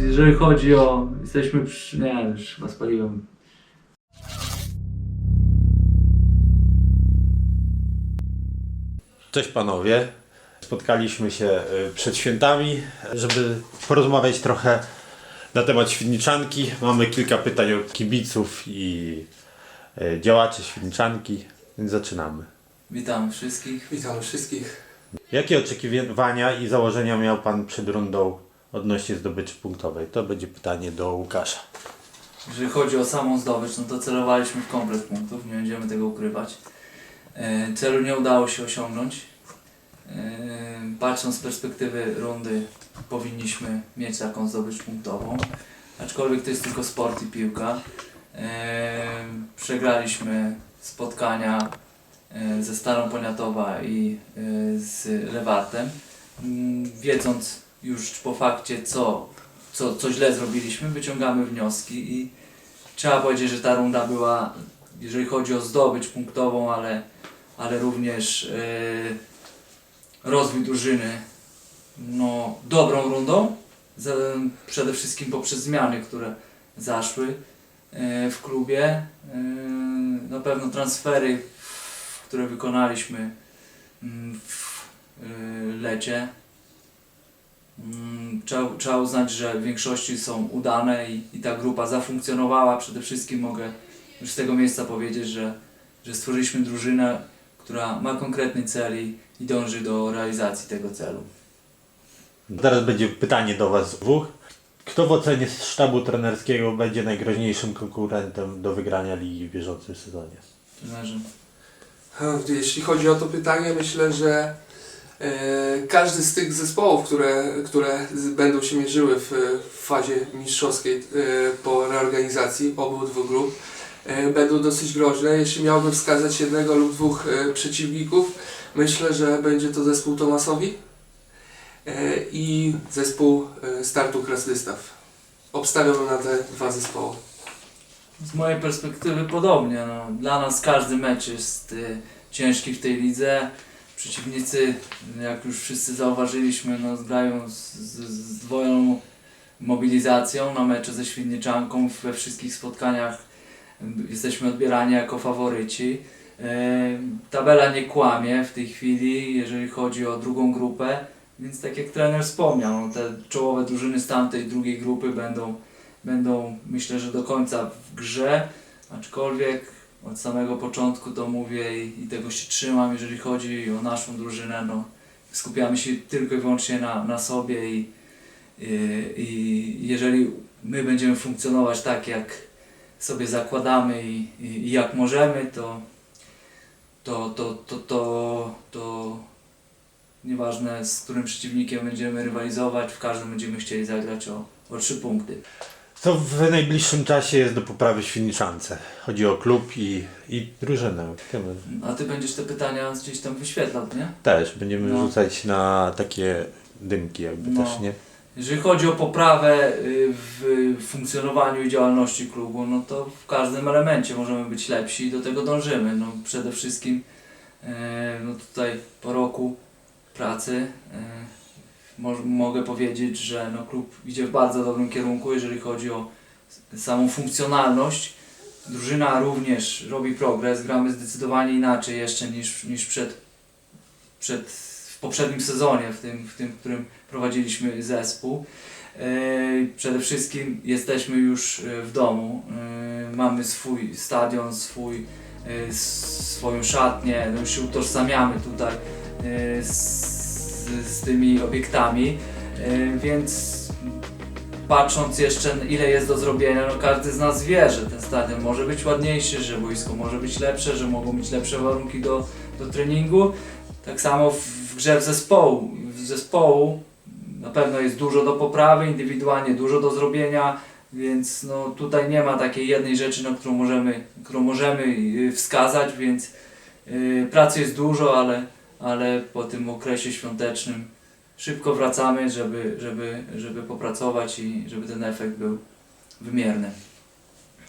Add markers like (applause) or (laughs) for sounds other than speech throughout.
Jeżeli chodzi o... Jesteśmy przy... Nie, już chyba spaliłem. Cześć panowie. Spotkaliśmy się y, przed świętami, żeby porozmawiać trochę na temat Świdniczanki. Mamy kilka pytań od kibiców i y, działaczy Świdniczanki, więc zaczynamy. Witam wszystkich. Witam wszystkich. Jakie oczekiwania i założenia miał pan przed rundą odnośnie zdobyczy punktowej? To będzie pytanie do Łukasza. Jeżeli chodzi o samą zdobycz, no to celowaliśmy w komplet punktów, nie będziemy tego ukrywać. E, Celu nie udało się osiągnąć. E, Patrząc z perspektywy rundy, powinniśmy mieć taką zdobycz punktową. Aczkolwiek to jest tylko sport i piłka. E, Przegraliśmy spotkania e, ze Starą Poniatowa i e, z Lewartem. Mm, Wiedząc już po fakcie, co co, co źle zrobiliśmy, wyciągamy wnioski i trzeba powiedzieć, że ta runda była, jeżeli chodzi o zdobycz punktową, ale, ale również yy, rozwój drużyny, no, dobrą rundą, przede wszystkim poprzez zmiany, które zaszły yy, w klubie. Yy, na pewno transfery, które wykonaliśmy mm, w yy, lecie, Mm, Trzeba, trzeba uznać, że w większości są udane i, i ta grupa zafunkcjonowała. Przede wszystkim mogę już z tego miejsca powiedzieć, że, że stworzyliśmy drużynę, która ma konkretny cel i, i dąży do realizacji tego celu. Teraz będzie pytanie do was dwóch. Kto w ocenie sztabu trenerskiego będzie najgroźniejszym konkurentem do wygrania ligi w bieżącym sezonie? Trenerzy. Jeśli chodzi o to pytanie, myślę, że e, każdy z tych zespołów, które, które będą się mierzyły w, fazie mistrzowskiej e, po reorganizacji obu dwóch grup, e, będą dosyć groźne. Jeśli miałbym wskazać jednego lub dwóch przeciwników, myślę, że będzie to zespół Tomasowi e, i zespół e, Startu Krasnystaw. Obstawiam na te dwa zespoły. Z mojej perspektywy podobnie. No. Dla nas każdy mecz jest y, ciężki w tej lidze. Przeciwnicy, jak już wszyscy zauważyliśmy, no, grają z, z, dwoją mobilizacją na mecze ze Świdniczanką. We wszystkich spotkaniach jesteśmy odbierani jako faworyci. Y, tabela nie kłamie w tej chwili, jeżeli chodzi o drugą grupę. Więc tak jak trener wspomniał, no, te czołowe drużyny z tamtej drugiej grupy będą będą myślę, że do końca w grze, aczkolwiek od samego początku to mówię i, i tego się trzymam, jeżeli chodzi o naszą drużynę, no skupiamy się tylko i wyłącznie na, na sobie i, i, i jeżeli my będziemy funkcjonować tak, jak sobie zakładamy i, i, i jak możemy, to to, to, to, to, to nieważne z którym przeciwnikiem będziemy rywalizować, w każdym będziemy chcieli zagrać o, o trzy punkty. Co w najbliższym czasie jest do poprawy w Świdniczance? Chodzi o klub i, i drużynę. A ty będziesz te pytania gdzieś tam wyświetlał, nie? Też będziemy No. rzucać na takie dymki jakby No. też, nie? Jeżeli chodzi o poprawę y, w funkcjonowaniu i działalności klubu, no to w każdym elemencie możemy być lepsi i do tego dążymy. No przede wszystkim e, no tutaj po roku pracy mo- mogę powiedzieć, że no klub idzie w bardzo dobrym kierunku, jeżeli chodzi o samą funkcjonalność. Drużyna również robi progres, gramy zdecydowanie inaczej jeszcze niż, niż przed, przed, poprzednim sezonie, w tym, w tym, w którym prowadziliśmy zespół. E, Przede wszystkim jesteśmy już e, w domu, E, mamy swój stadion, swój, swoją szatnię, no już się utożsamiamy tutaj z, z tymi obiektami, więc patrząc jeszcze ile jest do zrobienia, no każdy z nas wie, że ten stadion może być ładniejszy, że boisko może być lepsze, że mogą być lepsze warunki do, do treningu. Tak samo w, w grze w zespołu, w zespołu na pewno jest dużo do poprawy, indywidualnie dużo do zrobienia, więc no, tutaj nie ma takiej jednej rzeczy, na którą możemy, którą możemy y, wskazać, więc y, pracy jest dużo, ale, ale po tym okresie świątecznym szybko wracamy, żeby, żeby, żeby popracować i żeby ten efekt był wymierny.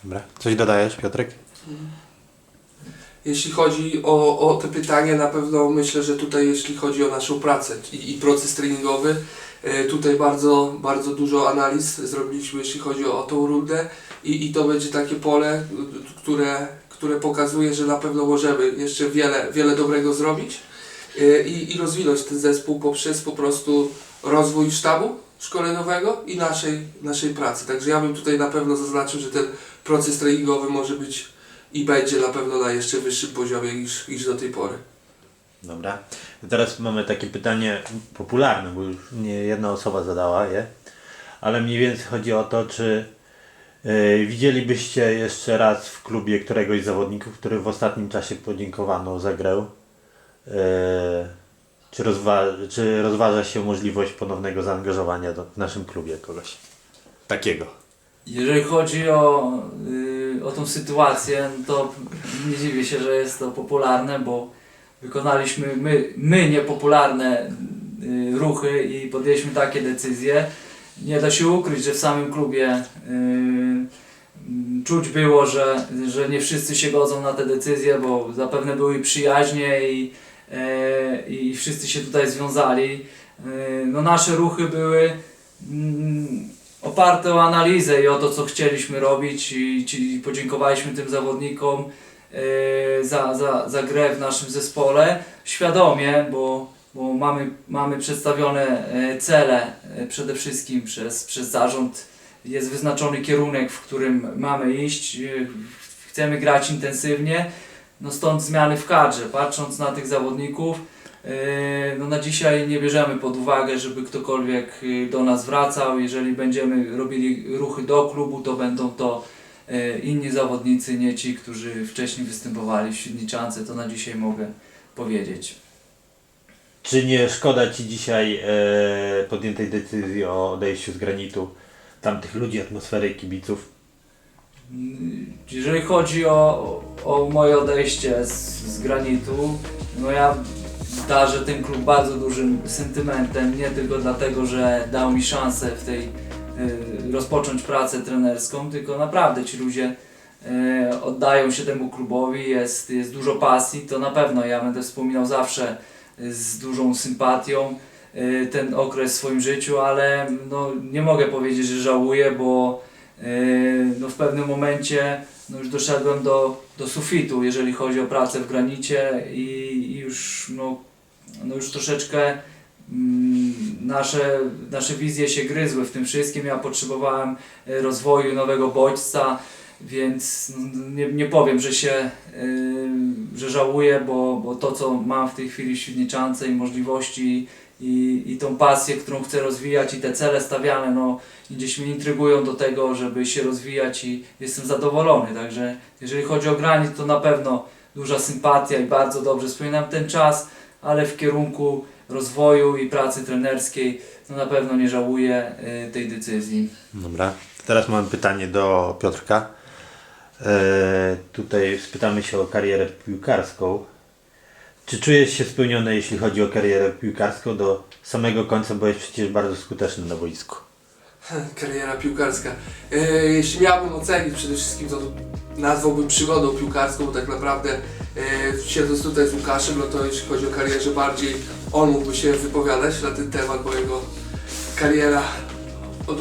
Dobra. Coś dodajesz, Piotrek? Jeśli chodzi o, o te pytania, na pewno myślę, że tutaj jeśli chodzi o naszą pracę i, i proces treningowy, e, tutaj bardzo, bardzo dużo analiz zrobiliśmy, jeśli chodzi o, tą rundę i, i to będzie takie pole, które, które pokazuje, że na pewno możemy jeszcze wiele, wiele dobrego zrobić e, i, i rozwinąć ten zespół poprzez po prostu rozwój sztabu szkoleniowego i naszej, naszej pracy. Także ja bym tutaj na pewno zaznaczył, że ten proces treningowy może być i będzie na pewno na jeszcze wyższym poziomie niż, niż do tej pory. Dobra. Teraz mamy takie pytanie popularne, bo już nie jedna osoba zadała je, ale mniej więcej chodzi o to, czy yy, widzielibyście jeszcze raz w klubie któregoś z zawodników, który w ostatnim czasie podziękowano za grę? Yy, czy, rozwa- czy rozważa się możliwość ponownego zaangażowania do, w naszym klubie kogoś takiego? Jeżeli chodzi o, y, o tą sytuację, to nie dziwię się, że jest to popularne, bo wykonaliśmy my, my niepopularne y, ruchy i podjęliśmy takie decyzje. Nie da się ukryć, że w samym klubie y, czuć było, że, że nie wszyscy się godzą na te decyzje, bo zapewne były przyjaźnie i, i wszyscy się tutaj związali. No nasze ruchy były mm, oparte o analizę i o to, co chcieliśmy robić i ci podziękowaliśmy tym zawodnikom e, za, za, za grę w naszym zespole świadomie, bo, bo mamy, mamy przedstawione e, cele e, przede wszystkim przez, przez zarząd. Jest wyznaczony kierunek, w którym mamy iść. Chcemy grać intensywnie. No stąd zmiany w kadrze. Patrząc na tych zawodników, No na dzisiaj nie bierzemy pod uwagę, żeby ktokolwiek yy, do nas wracał. Jeżeli będziemy robili ruchy do klubu, to będą to yy, inni zawodnicy, nie ci, którzy wcześniej występowali w Świdniczance, to na dzisiaj mogę powiedzieć. Czy nie szkoda Ci dzisiaj e, podjętej decyzji o odejściu z granitu tamtych ludzi, atmosfery i kibiców? Jeżeli chodzi o, o moje odejście z, z granitu, no ja darzę ten klub bardzo dużym sentymentem, nie tylko dlatego, że dał mi szansę w tej y, rozpocząć pracę trenerską, tylko naprawdę ci ludzie y, oddają się temu klubowi, jest, jest dużo pasji, to na pewno ja będę wspominał zawsze y, z dużą sympatią ten okres w swoim życiu, ale no, nie mogę powiedzieć, że żałuję, bo no, w pewnym momencie no, już doszedłem do, do sufitu, jeżeli chodzi o pracę w granicie i, i już, no, no już troszeczkę mm, nasze, nasze wizje się gryzły w tym wszystkim. Ja potrzebowałem e, rozwoju nowego bodźca, więc no, nie, nie powiem, że się y, że żałuję, bo, bo to co mam w tej chwili w Świdniczance i możliwości i, i tą pasję, którą chcę rozwijać i te cele stawiane, no gdzieś mnie intrygują do tego, żeby się rozwijać i jestem zadowolony. Także jeżeli chodzi o granit, to na pewno duża sympatia i bardzo dobrze wspominam ten czas, ale w kierunku rozwoju i pracy trenerskiej no na pewno nie żałuję y, tej decyzji. Dobra. Teraz mam pytanie do Piotrka. E, tutaj spytamy się o karierę piłkarską. Czy czujesz się spełniony, jeśli chodzi o karierę piłkarską do samego końca, jest przecież bardzo skuteczny na boisku? (laughs) Kariera piłkarska. E, jeśli miałbym ocenić przede wszystkim, to nazwałbym przygodą piłkarską, bo tak naprawdę e, siedząc tutaj z Łukaszem, no to jeśli chodzi o karierę bardziej on mógłby się wypowiadać na ten temat, bo jego kariera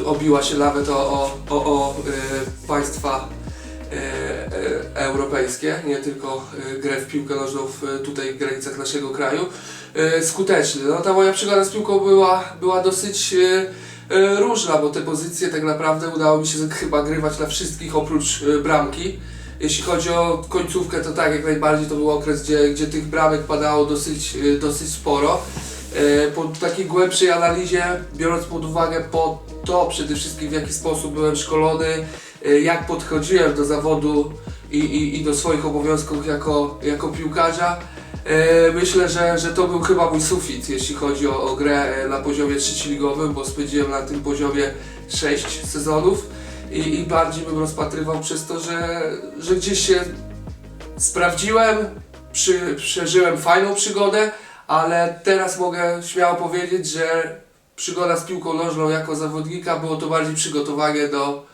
obiła się nawet o, o, o, o e, państwa europejskie, nie tylko e, grę w piłkę nożną w tutaj w granicach naszego kraju. E, skuteczny. No ta moja przygoda z piłką była, była dosyć różna, bo te pozycje tak naprawdę udało mi się chyba grywać na wszystkich oprócz bramki. Jeśli chodzi o końcówkę, to tak, jak najbardziej to był okres, gdzie, gdzie tych bramek padało dosyć, dosyć sporo. Po takiej głębszej analizie, biorąc pod uwagę po to przede wszystkim w jaki sposób byłem szkolony, jak podchodziłem do zawodu i, i, i do swoich obowiązków jako, jako piłkarza, e, myślę, że, że to był chyba mój sufit, jeśli chodzi o, o grę e, na poziomie trzecioligowym, bo spędziłem na tym poziomie 6 sezonów i, i bardziej bym rozpatrywał przez to, że, że gdzieś się sprawdziłem, przy, przeżyłem fajną przygodę, ale teraz mogę śmiało powiedzieć, że przygoda z piłką nożną jako zawodnika, było to bardziej przygotowanie do,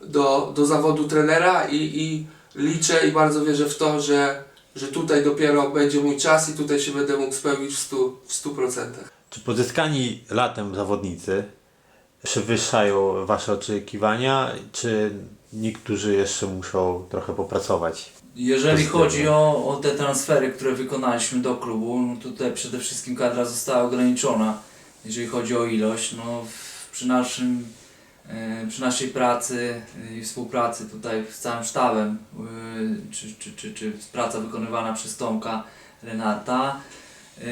do, do zawodu trenera i, i liczę i bardzo wierzę w to, że, że tutaj dopiero będzie mój czas i tutaj się będę mógł spełnić w 100%. W 100%. Czy pozyskani latem zawodnicy przewyższają Wasze oczekiwania, czy niektórzy jeszcze muszą trochę popracować? Jeżeli chodzi o, o te transfery, które wykonaliśmy do klubu, no tutaj przede wszystkim kadra została ograniczona, jeżeli chodzi o ilość. No, w, przy, naszym, przy naszej pracy e, i współpracy tutaj z całym sztabem, e, czy, czy, czy, czy praca wykonywana przez Tomka Renata, e,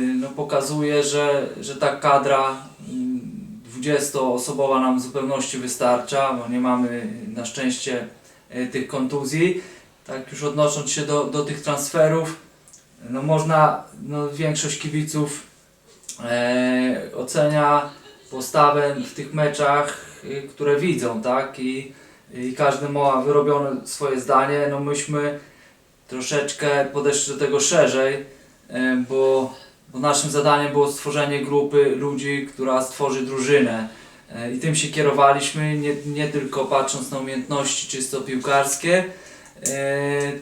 no, pokazuje, że, że ta kadra mm, 20-osobowa nam w zupełności wystarcza, bo nie mamy na szczęście e, tych kontuzji. Tak już odnosząc się do, do tych transferów, no można, no większość kibiców e, ocenia postawę w tych meczach, które widzą, tak? I, I każdy ma wyrobione swoje zdanie. No myśmy troszeczkę podeszli do tego szerzej, e, bo, bo naszym zadaniem było stworzenie grupy ludzi, która stworzy drużynę. E, I tym się kierowaliśmy, nie, nie tylko patrząc na umiejętności czysto piłkarskie,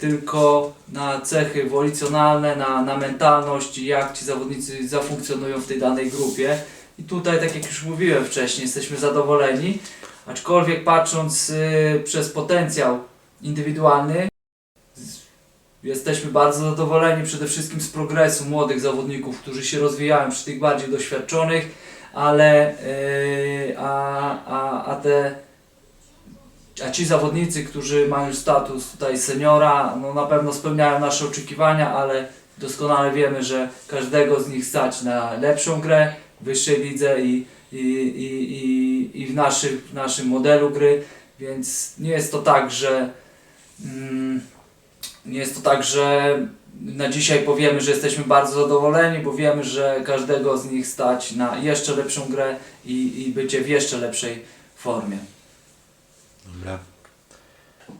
tylko na cechy wolicjonalne, na, na mentalność i jak ci zawodnicy zafunkcjonują w tej danej grupie. I tutaj, tak jak już mówiłem wcześniej, jesteśmy zadowoleni, aczkolwiek patrząc y, przez potencjał indywidualny, z- jesteśmy bardzo zadowoleni przede wszystkim z progresu młodych zawodników, którzy się rozwijają przy tych bardziej doświadczonych, ale y, a, a, a te a ci zawodnicy, którzy mają status tutaj seniora, no na pewno spełniają nasze oczekiwania, ale doskonale wiemy, że każdego z nich stać na lepszą grę wyższej lidze i, i, i, i, i w, naszych, w naszym modelu gry, więc nie jest to tak, że mm, nie jest to tak, że na dzisiaj powiemy, że jesteśmy bardzo zadowoleni, bo wiemy, że każdego z nich stać na jeszcze lepszą grę i, i bycie w jeszcze lepszej formie. Dobra.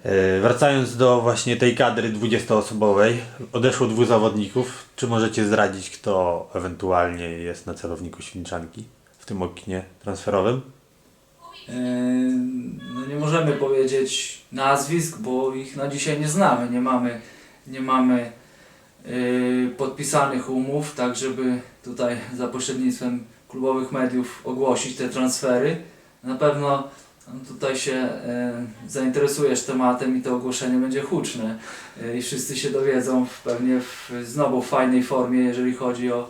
E, Wracając do właśnie tej kadry 20-osobowej, odeszło dwóch zawodników. Czy możecie zdradzić, kto ewentualnie jest na celowniku Świnczanki w tym oknie transferowym? Yy, no nie możemy powiedzieć nazwisk, bo ich na dzisiaj nie znamy. Nie mamy, nie mamy yy, podpisanych umów, tak żeby tutaj za pośrednictwem klubowych mediów ogłosić te transfery. Na pewno no, tutaj się yy, zainteresujesz tematem i to ogłoszenie będzie huczne yy, i wszyscy się dowiedzą w, pewnie w znowu fajnej formie, jeżeli chodzi o,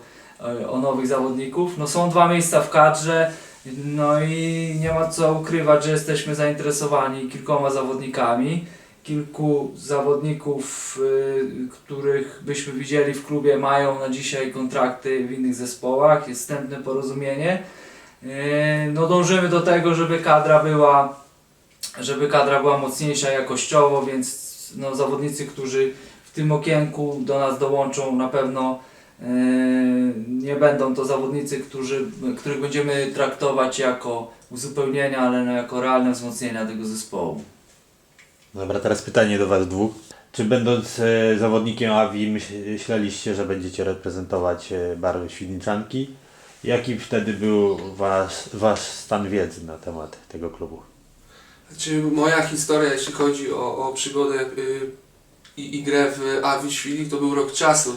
o, nowych zawodników. No są dwa miejsca w kadrze. No i nie ma co ukrywać, że jesteśmy zainteresowani kilkoma zawodnikami. Kilku zawodników, y, których byśmy widzieli w klubie, mają na dzisiaj kontrakty w innych zespołach. Jest wstępne porozumienie. Y, no dążymy do tego, żeby kadra była, żeby kadra była mocniejsza jakościowo, więc no, zawodnicy, którzy w tym okienku do nas dołączą, na pewno Yy, nie będą to zawodnicy, którzy, których będziemy traktować jako uzupełnienia, ale no jako realne wzmocnienia tego zespołu. Dobra, teraz pytanie do Was dwóch. Czy będąc e, zawodnikiem AWI myśleliście, że będziecie reprezentować e, barwy Świdniczanki? Jaki wtedy był wasz, wasz stan wiedzy na temat tego klubu? Znaczy moja historia, jeśli chodzi o, o przygodę y, i, i grę w Awi Świlik, to był rok czasu.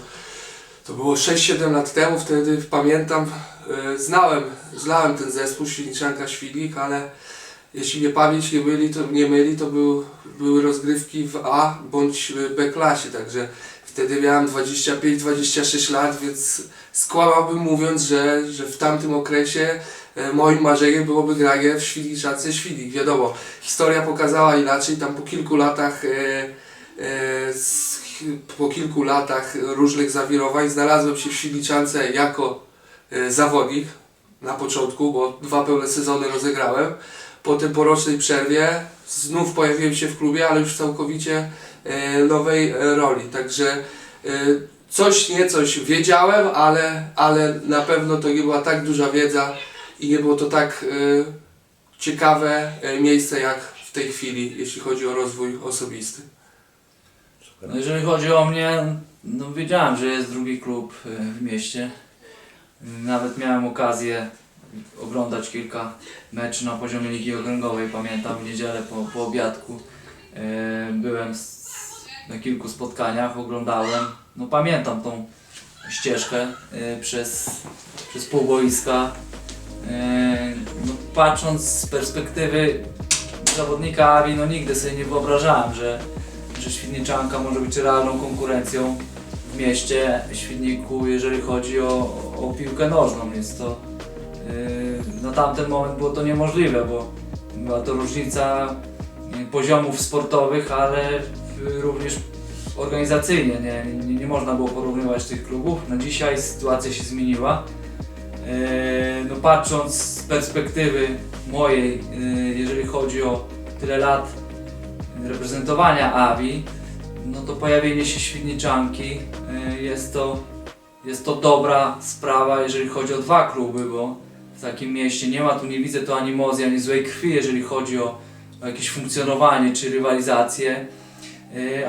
To było 6-7 lat temu, wtedy pamiętam, y, znałem, znałem ten zespół Świdniczanka Świlik, ale jeśli mnie pamięć nie myli, to, nie myli, to był, były rozgrywki w A bądź B klasie, także wtedy miałem 25-26 lat, więc skłamałbym mówiąc, że, że w tamtym okresie e, moim marzeniem byłoby granie w Świdniczance Świdnik. Wiadomo, historia pokazała inaczej, tam po kilku latach e, e, po kilku latach różnych zawirowań znalazłem się w Świdniczance jako zawodnik na początku, bo dwa pełne sezony rozegrałem. Po rocznej przerwie znów pojawiłem się w klubie, ale już całkowicie nowej e, roli. Także e, coś nie coś wiedziałem, ale, ale na pewno to nie była tak duża wiedza i nie było to tak e, ciekawe miejsce jak w tej chwili, jeśli chodzi o rozwój osobisty. No jeżeli chodzi o mnie, no wiedziałem, że jest drugi klub w mieście. Nawet miałem okazję oglądać kilka meczów na poziomie Ligi Okręgowej. Pamiętam w niedzielę po, po obiadku byłem s- na kilku spotkaniach, oglądałem. No pamiętam tą ścieżkę e, przez, przez pół boiska. E, no, patrząc z perspektywy zawodnika Awi, no nigdy sobie nie wyobrażałem, że, że Świdniczanka może być realną konkurencją w mieście Świdniku, jeżeli chodzi o, o piłkę nożną. Jest to yy, na tamten moment było to niemożliwe, bo była to różnica poziomów sportowych, ale również organizacyjnie nie, nie, nie można było porównywać tych klubów. Na dzisiaj sytuacja się zmieniła. Yy, No patrząc z perspektywy mojej, yy, jeżeli chodzi o tyle lat reprezentowania AWI, no to pojawienie się Świdniczanki y, jest to, jest to dobra sprawa, jeżeli chodzi o dwa kluby, bo w takim mieście nie ma tu, nie widzę tu animozji, ani złej krwi, jeżeli chodzi o, jakieś funkcjonowanie czy rywalizację, Y,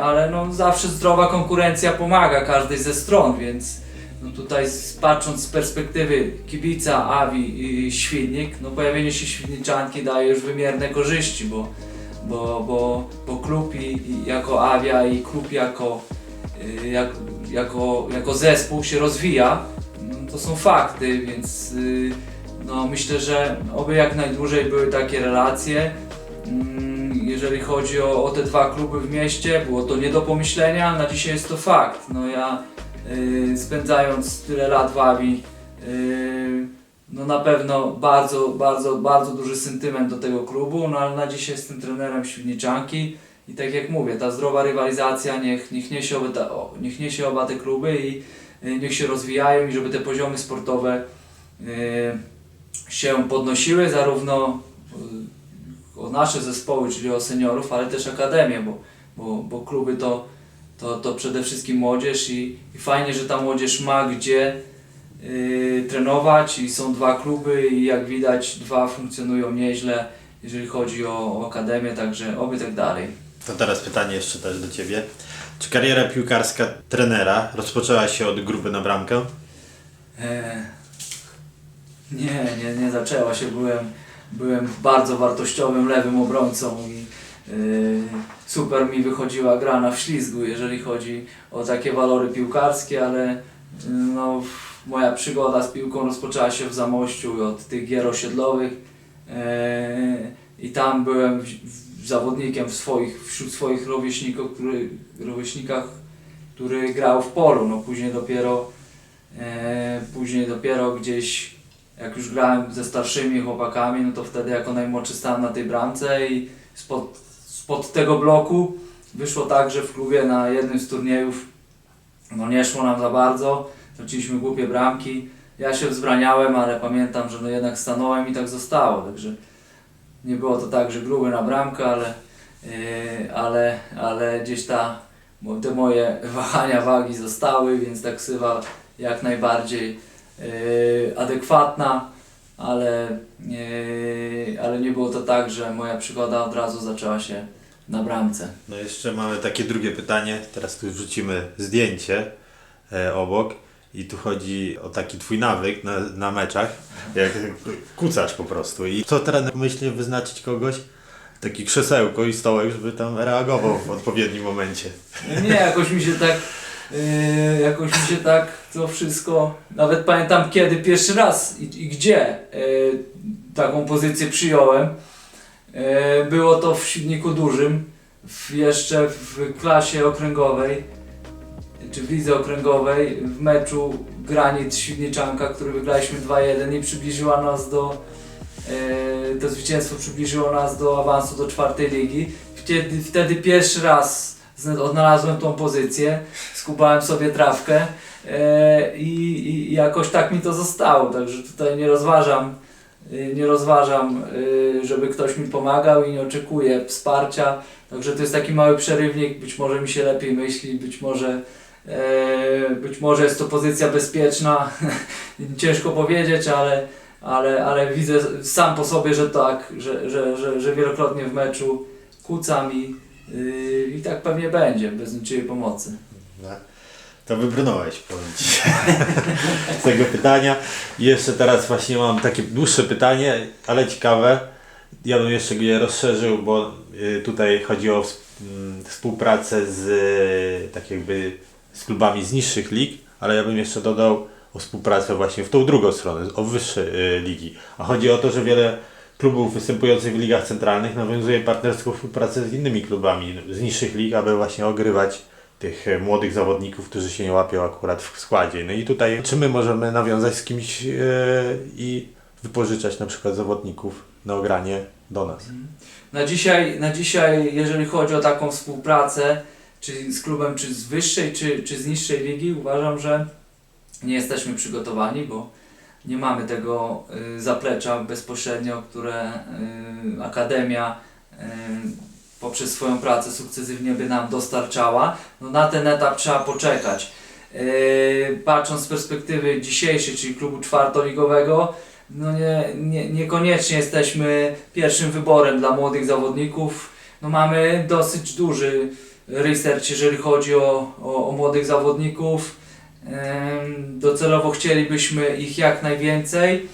ale no zawsze zdrowa konkurencja pomaga każdej ze stron, więc no tutaj patrząc z perspektywy kibica Awi i Świdnik, no pojawienie się Świdniczanki daje już wymierne korzyści, bo bo, bo, bo klub i, jako Avia i klub jako, y, jak, jako, jako zespół się rozwija, no, to są fakty, więc y, no, myślę, że oby jak najdłużej były takie relacje. Jeżeli chodzi o, o te dwa kluby w mieście, było to nie do pomyślenia, na dzisiaj jest to fakt. No ja y, spędzając tyle lat w Avi, y, no na pewno bardzo, bardzo, bardzo duży sentyment do tego klubu, no ale na dzisiaj jestem trenerem Świdniczanki i tak jak mówię, ta zdrowa rywalizacja niech, niech, niesie, oba te, o, niech niesie oba te kluby i y, niech się rozwijają i żeby te poziomy sportowe się podnosiły, zarówno o nasze zespoły, czyli o seniorów, ale też akademię, bo, bo, bo kluby to, to, to przede wszystkim młodzież i, i fajnie, że ta młodzież ma gdzie y, trenować i są dwa kluby i jak widać dwa funkcjonują nieźle, jeżeli chodzi o, o akademię, także oby tak dalej. To teraz pytanie jeszcze też do Ciebie. Czy kariera piłkarska trenera rozpoczęła się od grupy na bramkę? E, nie, nie, nie zaczęła się. Byłem, byłem bardzo wartościowym lewym obrońcą i y, super mi wychodziła gra na wślizgu, jeżeli chodzi o takie walory piłkarskie, ale y, no, moja przygoda z piłką rozpoczęła się w Zamościu od tych gier osiedlowych e, i tam byłem w, w, zawodnikiem w swoich, wśród swoich rówieśników, który, rówieśnikach, który grał w polu. No, później dopiero E, później dopiero gdzieś, jak już grałem ze starszymi chłopakami, no to wtedy jako najmłodszy stałem na tej bramce i spod, spod tego bloku wyszło tak, że w klubie na jednym z turniejów no nie szło nam za bardzo, traciliśmy głupie bramki. Ja się wzbraniałem, ale pamiętam, że no jednak stanąłem i tak zostało, także nie było to tak, że gruby na bramkę, ale, yy, ale, ale gdzieś ta, te moje wahania wagi zostały, więc ta ksywa jak najbardziej adekwatna, ale, yy, ale nie było to tak, że moja przygoda od razu zaczęła się na bramce. No jeszcze mamy takie drugie pytanie. Teraz tu wrzucimy zdjęcie e, obok. I tu chodzi o taki twój nawyk na, na meczach, jak kucasz po prostu. I co trener myśli wyznaczyć kogoś? Taki krzesełko i stołek, żeby tam reagował w odpowiednim momencie. Nie, jakoś mi się tak, yy, jakoś mi się tak to wszystko, nawet pamiętam kiedy pierwszy raz i, i gdzie yy, taką pozycję przyjąłem. Yy, było to w Świdniku Dużym, w, jeszcze w klasie okręgowej, czy w lidze okręgowej, w meczu Granit Świdniczanka, który wygraliśmy 2-1 i przybliżyła nas do, yy, to zwycięstwo przybliżyło nas do awansu do czwartej ligi. Wtedy, wtedy pierwszy raz odnalazłem tą pozycję, skubałem sobie trawkę e, i, i jakoś tak mi to zostało, także tutaj nie rozważam, y, nie rozważam, y, żeby ktoś mi pomagał i nie oczekuję wsparcia, także to jest taki mały przerywnik, być może mi się lepiej myśli, być może e, być może jest to pozycja bezpieczna, (laughs) ciężko powiedzieć, ale, ale, ale widzę sam po sobie, że tak, że, że, że, że wielokrotnie w meczu kucam i, yy, i tak pewnie będzie, bez niczyjej pomocy. No. To wybrnąłeś, powiem Ci, (laughs) z tego pytania. Jeszcze teraz właśnie mam takie dłuższe pytanie, ale ciekawe. Ja bym jeszcze je rozszerzył, bo y, tutaj chodzi o mm, współpracę z y, tak jakby z klubami z niższych lig, ale ja bym jeszcze dodał o współpracę właśnie w tą drugą stronę, o wyższe y, ligi. A chodzi o to, że wiele klubów występujących w ligach centralnych nawiązuje partnerską współpracę z innymi klubami z niższych lig, aby właśnie ogrywać tych e, młodych zawodników, którzy się nie łapią akurat w składzie. No i tutaj, czy my możemy nawiązać z kimś e, i wypożyczać na przykład zawodników na ogranie do nas? Na dzisiaj, na dzisiaj, jeżeli chodzi o taką współpracę, czy z klubem, czy z wyższej, czy, czy z niższej ligi, uważam, że nie jesteśmy przygotowani, bo nie mamy tego y, zaplecza bezpośrednio, które y, Akademia y, poprzez swoją pracę sukcesywnie by nam dostarczała. No na ten etap trzeba poczekać. Patrząc z perspektywy dzisiejszej, czyli klubu czwartoligowego, no nie, nie, niekoniecznie jesteśmy pierwszym wyborem dla młodych zawodników. No mamy dosyć duży research, jeżeli chodzi o, o, o młodych zawodników. Docelowo chcielibyśmy ich jak najwięcej.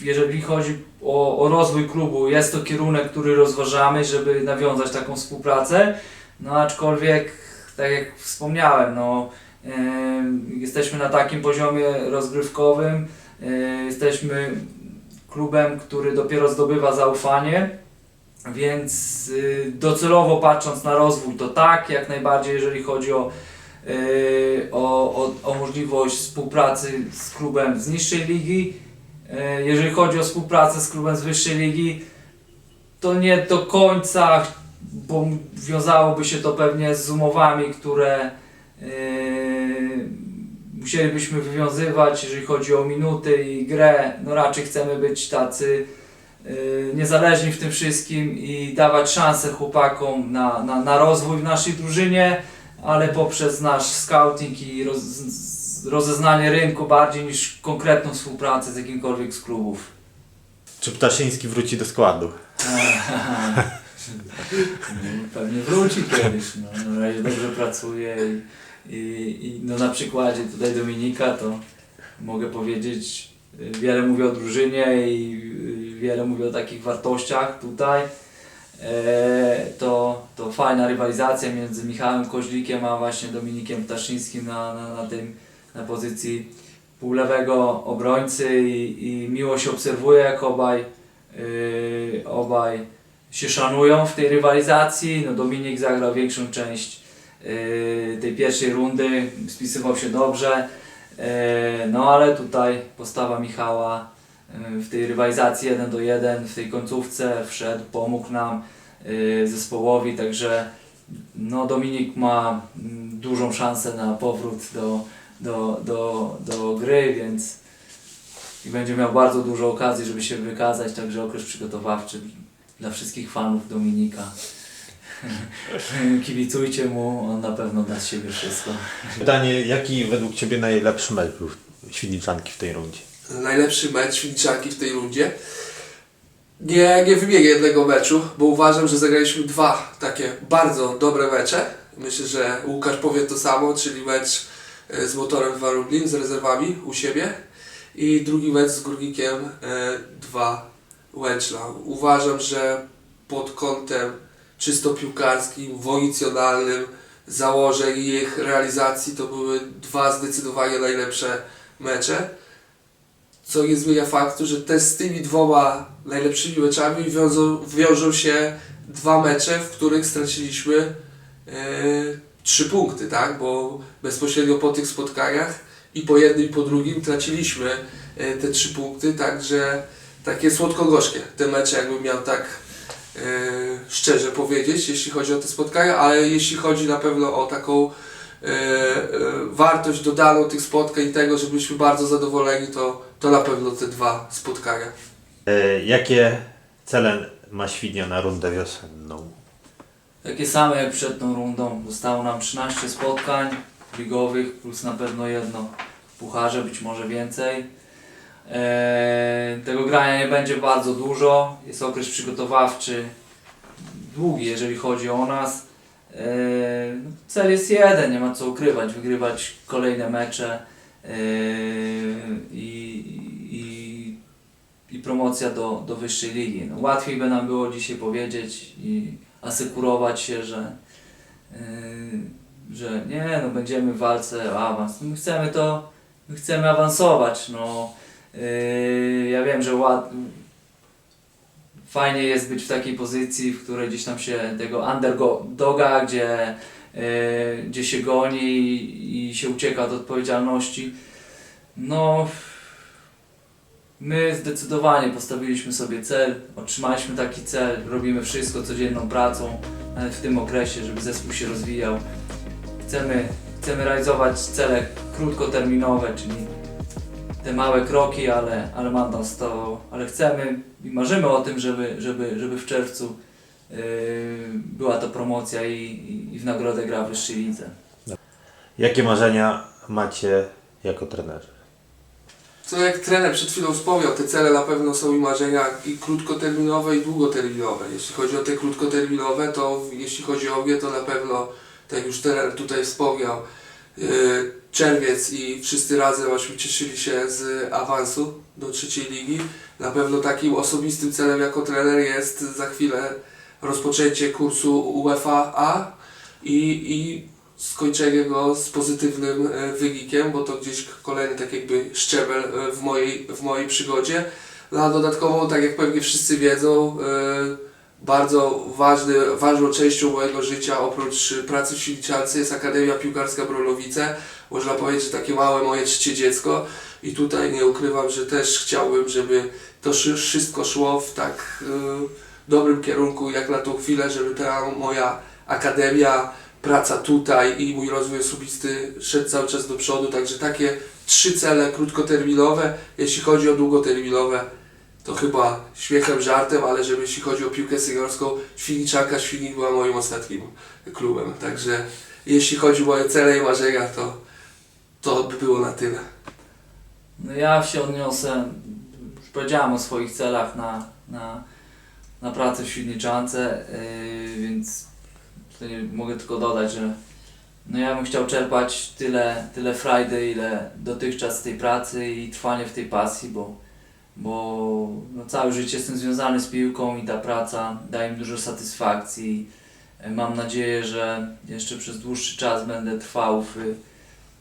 Jeżeli chodzi o, o rozwój klubu, jest to kierunek, który rozważamy, żeby nawiązać taką współpracę. No aczkolwiek, tak jak wspomniałem, no, jesteśmy na takim poziomie rozgrywkowym, jesteśmy klubem, który dopiero zdobywa zaufanie, więc y, docelowo patrząc na rozwój, to tak, jak najbardziej, jeżeli chodzi o, o, o, o możliwość współpracy z klubem z niższej ligi. Y, Jeżeli chodzi o współpracę z klubem z wyższej ligi, to nie do końca, bo wiązałoby się to pewnie z umowami, które y, musielibyśmy wywiązywać, jeżeli chodzi o minuty i grę. No raczej chcemy być tacy niezależni w tym wszystkim i dawać szansę chłopakom na, na, na rozwój w naszej drużynie, ale poprzez nasz scouting i roz, rozeznanie rynku bardziej niż konkretną współpracę z jakimkolwiek z klubów. Czy Ptaszyński wróci do składu? (laughs) Pewnie wróci kiedyś. No. Na razie dobrze pracuje i, i, i no na przykładzie tutaj Dominika to mogę powiedzieć, wiele mówię o drużynie i wiele mówię o takich wartościach tutaj. E, to, to fajna rywalizacja między Michałem Koźlikiem a właśnie Dominikiem Ptaszyńskim na, na, na, tym, na pozycji półlewego obrońcy i, i miło się obserwuje jak obaj, y, obaj się szanują w tej rywalizacji. No Dominik zagrał większą część y, tej pierwszej rundy, spisywał się dobrze. Y, no ale tutaj postawa Michała w tej rywalizacji 1 do 1, w tej końcówce wszedł, pomógł nam y, zespołowi, także no Dominik ma mm, dużą szansę na powrót do, do, do, do gry, więc i będzie miał bardzo dużo okazji, żeby się wykazać, także okres przygotowawczy dla wszystkich fanów Dominika. (laughs) Kibicujcie mu, on na pewno da z siebie wszystko. Pytanie, jaki według Ciebie najlepszy mecz był Świdniczanki w tej rundzie? Najlepszy mecz Świdniczanki w tej rundzie. Nie, nie wymienię jednego meczu, bo uważam, że zagraliśmy dwa takie bardzo dobre mecze. Myślę, że Łukasz powie to samo, czyli mecz e, z motorem Dwa Lublin, z rezerwami u siebie i drugi mecz z Górnikiem 2 Łęczna. Uważam, że pod kątem czysto piłkarskim, wolicjonalnym, założeń i ich realizacji to były dwa zdecydowanie najlepsze mecze co nie zmienia faktu, że też z tymi dwoma najlepszymi meczami wiążą, wiążą się dwa mecze, w których straciliśmy e, trzy punkty, tak? Bo bezpośrednio po tych spotkaniach i po jednym i po drugim traciliśmy e, te trzy punkty, także takie słodko-gorzkie te mecze, jakbym miał tak e, szczerze powiedzieć, jeśli chodzi o te spotkania, ale jeśli chodzi na pewno o taką wartość dodaną tych spotkań i tego, że byliśmy bardzo zadowoleni, to, to na pewno te dwa spotkania. E, jakie cele ma Świdnia na rundę wiosenną? Takie same jak przed tą rundą. Zostało nam 13 spotkań ligowych, plus na pewno jedno w pucharze, być może więcej. Eee, tego grania nie będzie bardzo dużo. Jest okres przygotowawczy długi, jeżeli chodzi o nas. E, cel jest jeden, nie ma co ukrywać, wygrywać kolejne mecze e, i promocja do, do wyższej ligi. No, łatwiej by nam było dzisiaj powiedzieć i asekurować się, że, e, że nie, no będziemy w walce o awans. No, my chcemy to, my chcemy awansować. No, e, ja wiem, że łat, fajnie jest być w takiej pozycji, w której gdzieś tam się tego underdoga, gdzie, yy, gdzie się goni i, i się ucieka od odpowiedzialności. No, my zdecydowanie postawiliśmy sobie cel, otrzymaliśmy taki cel, robimy wszystko codzienną pracą, nawet w tym okresie, żeby zespół się rozwijał. Chcemy, chcemy realizować cele krótkoterminowe, czyli te małe kroki, ale, ale mandans to, ale chcemy i marzymy o tym, żeby, żeby, żeby w czerwcu yy, była to promocja i, i, i w nagrodę gra w wyższej lidze. Jakie marzenia macie jako trenerzy? Co jak trener przed chwilą wspomniał, te cele na pewno są i marzenia i krótkoterminowe i długoterminowe. Jeśli chodzi o te krótkoterminowe, to jeśli chodzi o mnie, to na pewno, tak już trener tutaj wspomniał, yy, czerwiec i wszyscy razem aśmy cieszyli się z awansu do trzeciej ligi. Na pewno takim osobistym celem jako trener jest za chwilę rozpoczęcie kursu UEFA A i, i skończenie go z pozytywnym e, wynikiem, bo to gdzieś kolejny tak jakby szczebel e, w mojej, w mojej przygodzie. No a dodatkowo, tak jak pewnie wszyscy wiedzą, e, bardzo ważny, ważną częścią mojego życia oprócz pracy w Świdniczance jest Akademia Piłkarska Brolowice. Można powiedzieć, że takie małe moje trzecie dziecko i tutaj nie ukrywam, że też chciałbym, żeby to szy- wszystko szło w tak dobrym kierunku jak na tą chwilę, żeby ta moja akademia praca tutaj i mój rozwój osobisty szedł cały czas do przodu, także takie trzy cele krótkoterminowe, jeśli chodzi o długoterminowe, to chyba śmiechem, żartem, ale żeby jeśli chodzi o piłkę seniorską, Świdniczanka Świdnik była moim ostatnim klubem, także jeśli chodzi o moje cele i marzenia, to to by było na tyle. No ja się odniosę, już powiedziałem o swoich celach na, na, na pracę w Świdniczance, yy, więc tutaj mogę tylko dodać, że no ja bym chciał czerpać tyle, tyle frajdy, ile dotychczas z tej pracy i trwanie w tej pasji, bo, bo no całe życie jestem związany z piłką i ta praca daje mi dużo satysfakcji. Mam nadzieję, że jeszcze przez dłuższy czas będę trwał w,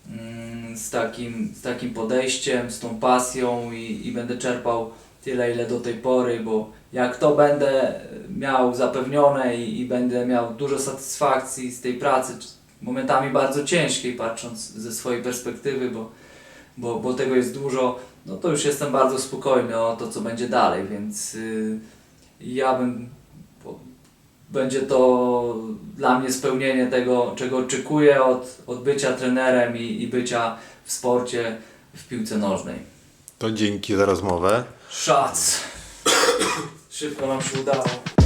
mm, z takim, z takim podejściem, z tą pasją i, i będę czerpał tyle, ile do tej pory, bo jak to będę miał zapewnione i, i będę miał dużo satysfakcji z tej pracy, momentami bardzo ciężkiej, patrząc ze swojej perspektywy, bo, bo, bo tego jest dużo, no to już jestem bardzo spokojny o to, co będzie dalej, więc y, ja bym bo będzie to dla mnie spełnienie tego, czego oczekuję od, od bycia trenerem i, i bycia w sporcie, w piłce nożnej. To dzięki za rozmowę. Szac! Szybko nam się udało.